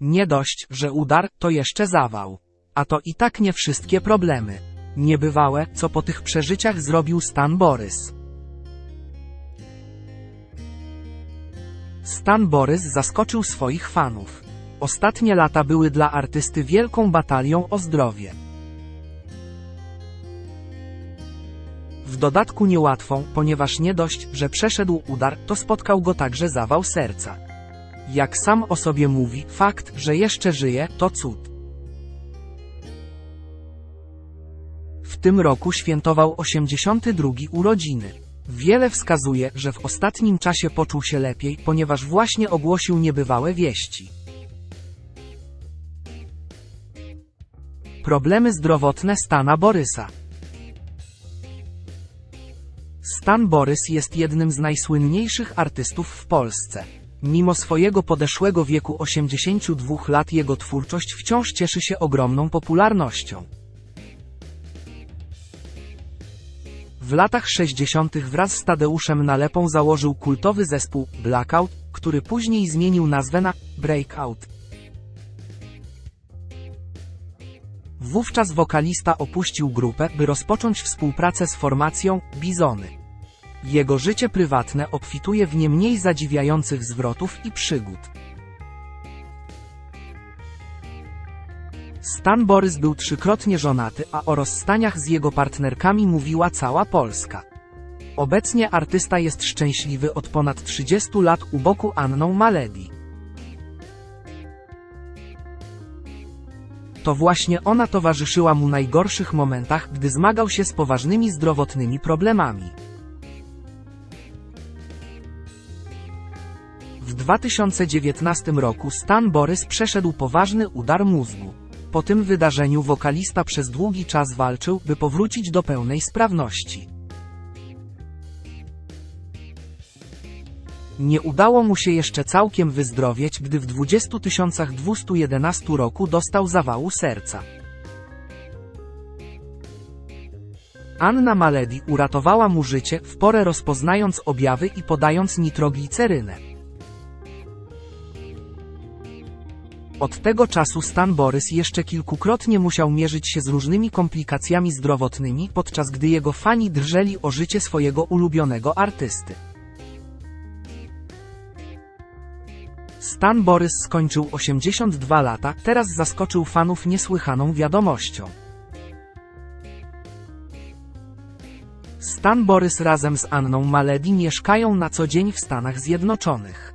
Nie dość, że udar, to jeszcze zawał. A to i tak nie wszystkie problemy. Niebywałe, co po tych przeżyciach zrobił Stan Borys. Stan Borys zaskoczył swoich fanów. Ostatnie lata były dla artysty wielką batalią o zdrowie. W dodatku niełatwą, ponieważ nie dość, że przeszedł udar, to spotkał go także zawał serca. Jak sam o sobie mówi, fakt, że jeszcze żyje, to cud. W tym roku świętował 82 urodziny. Wiele wskazuje, że w ostatnim czasie poczuł się lepiej, ponieważ właśnie ogłosił niebywałe wieści. Problemy zdrowotne Stana Borysa. Stan Borys jest jednym z najsłynniejszych artystów w Polsce. Mimo swojego podeszłego wieku 82 lat jego twórczość wciąż cieszy się ogromną popularnością. W latach 60. wraz z Tadeuszem Nalepą założył kultowy zespół Blackout, który później zmienił nazwę na Breakout. Wówczas wokalista opuścił grupę, by rozpocząć współpracę z formacją Bizony. Jego życie prywatne obfituje w nie mniej zadziwiających zwrotów i przygód. Stan Borys był trzykrotnie żonaty, a o rozstaniach z jego partnerkami mówiła cała Polska. Obecnie artysta jest szczęśliwy od ponad 30 lat u boku Anną Maledi. To właśnie ona towarzyszyła mu najgorszych momentach, gdy zmagał się z poważnymi zdrowotnymi problemami. 2019 roku Stan Borys przeszedł poważny udar mózgu. Po tym wydarzeniu wokalista przez długi czas walczył, by powrócić do pełnej sprawności. Nie udało mu się jeszcze całkiem wyzdrowieć, gdy w 20 211 roku dostał zawału serca. Anna Maledi uratowała mu życie, w porę rozpoznając objawy i podając nitroglicerynę. Od tego czasu Stan Borys jeszcze kilkukrotnie musiał mierzyć się z różnymi komplikacjami zdrowotnymi, podczas gdy jego fani drżeli o życie swojego ulubionego artysty. Stan Borys skończył 82 lata, teraz zaskoczył fanów niesłychaną wiadomością. Stan Borys razem z Anną Maledi mieszkają na co dzień w Stanach Zjednoczonych.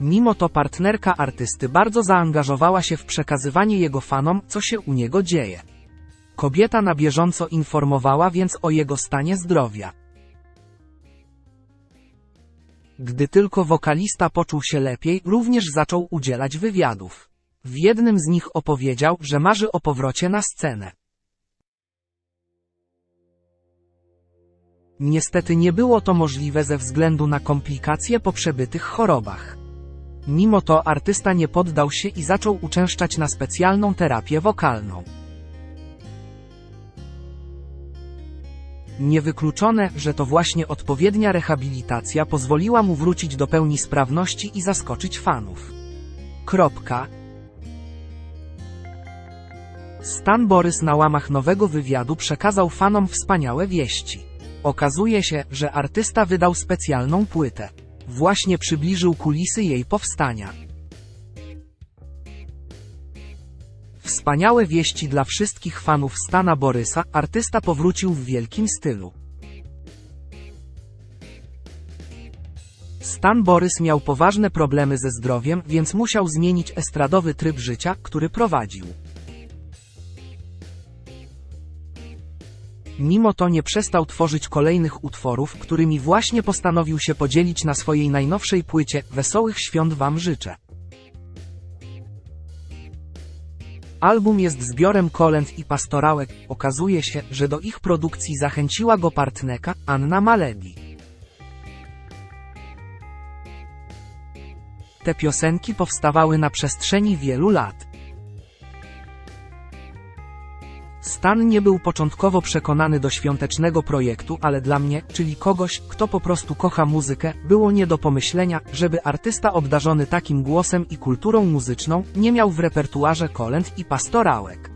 Mimo to partnerka artysty bardzo zaangażowała się w przekazywanie jego fanom, co się u niego dzieje. Kobieta na bieżąco informowała więc o jego stanie zdrowia. Gdy tylko wokalista poczuł się lepiej, również zaczął udzielać wywiadów. W jednym z nich opowiedział, że marzy o powrocie na scenę. Niestety nie było to możliwe ze względu na komplikacje po przebytych chorobach. Mimo to artysta nie poddał się i zaczął uczęszczać na specjalną terapię wokalną. Niewykluczone, że to właśnie odpowiednia rehabilitacja pozwoliła mu wrócić do pełni sprawności i zaskoczyć fanów. Kropka. Stan Borys na łamach nowego wywiadu przekazał fanom wspaniałe wieści. Okazuje się, że artysta wydał specjalną płytę. Właśnie przybliżył kulisy jej powstania. Wspaniałe wieści dla wszystkich fanów Stana Borysa, artysta powrócił w wielkim stylu. Stan Borys miał poważne problemy ze zdrowiem, więc musiał zmienić estradowy tryb życia, który prowadził. Mimo to nie przestał tworzyć kolejnych utworów, którymi właśnie postanowił się podzielić na swojej najnowszej płycie Wesołych Świąt Wam życzę. Album jest zbiorem kolęd i pastorałek. Okazuje się, że do ich produkcji zachęciła go partnerka Anna Maledi. Te piosenki powstawały na przestrzeni wielu lat. Stan nie był początkowo przekonany do świątecznego projektu, ale dla mnie, czyli kogoś, kto po prostu kocha muzykę, było nie do pomyślenia, żeby artysta obdarzony takim głosem i kulturą muzyczną nie miał w repertuarze kolęd i pastorałek.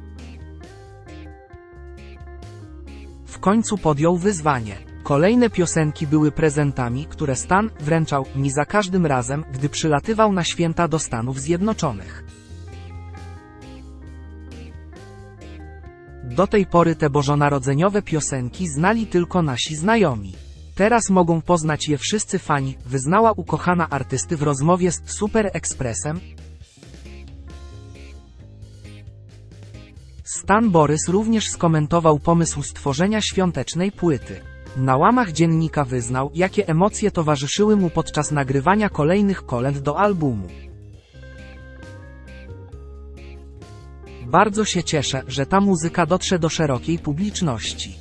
W końcu podjął wyzwanie. Kolejne piosenki były prezentami, które Stan wręczał mi za każdym razem, gdy przylatywał na święta do Stanów Zjednoczonych. Do tej pory te bożonarodzeniowe piosenki znali tylko nasi znajomi. Teraz mogą poznać je wszyscy fani, wyznała ukochana artysty w rozmowie z Super Expressem. Stan Borys również skomentował pomysł stworzenia świątecznej płyty. Na łamach dziennika wyznał, jakie emocje towarzyszyły mu podczas nagrywania kolejnych kolęd do albumu. Bardzo się cieszę, że ta muzyka dotrze do szerokiej publiczności.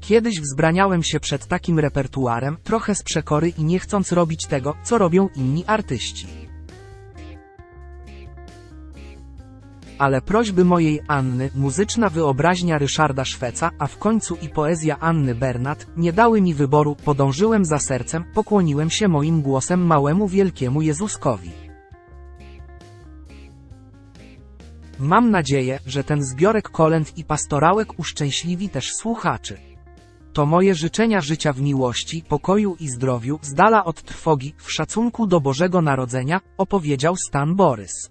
Kiedyś wzbraniałem się przed takim repertuarem, trochę z przekory i nie chcąc robić tego, co robią inni artyści. Ale prośby mojej Anny, muzyczna wyobraźnia Ryszarda Szweca, a w końcu i poezja Anny Bernat, nie dały mi wyboru, podążyłem za sercem, pokłoniłem się moim głosem małemu wielkiemu Jezuskowi. Mam nadzieję, że ten zbiorek kolęd i pastorałek uszczęśliwi też słuchaczy. To moje życzenia życia w miłości, pokoju i zdrowiu, z dala od trwogi, w szacunku do Bożego Narodzenia, opowiedział Stan Borys.